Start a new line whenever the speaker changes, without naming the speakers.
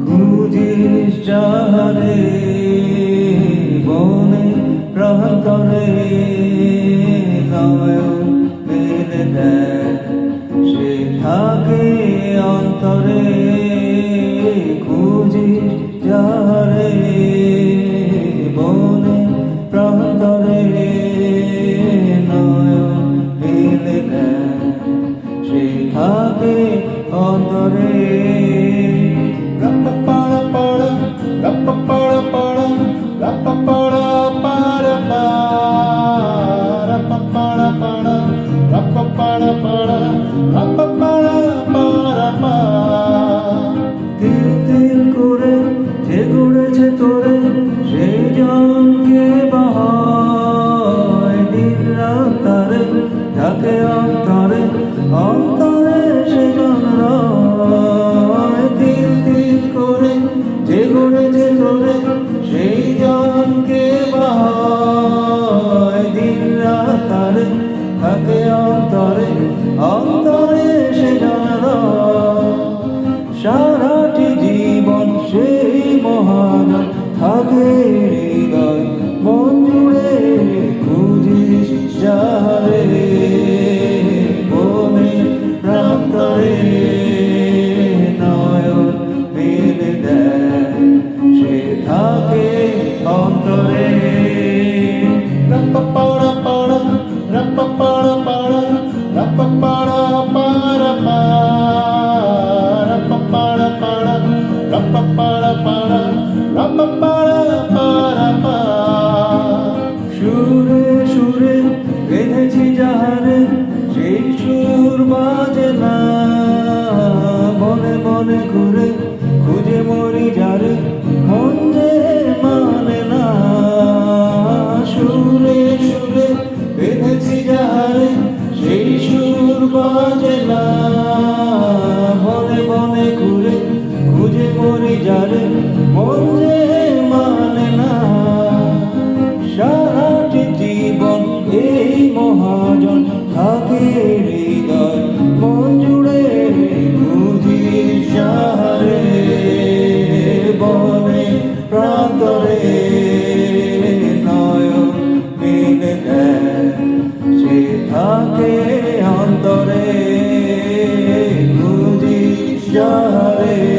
খুঁজিস যাহারে বনে প্রাণ করে নয় মেলে দেয় সে থাকে অঙ্কে দিন রাত থাকে
অন্ত pa pa
যাবে।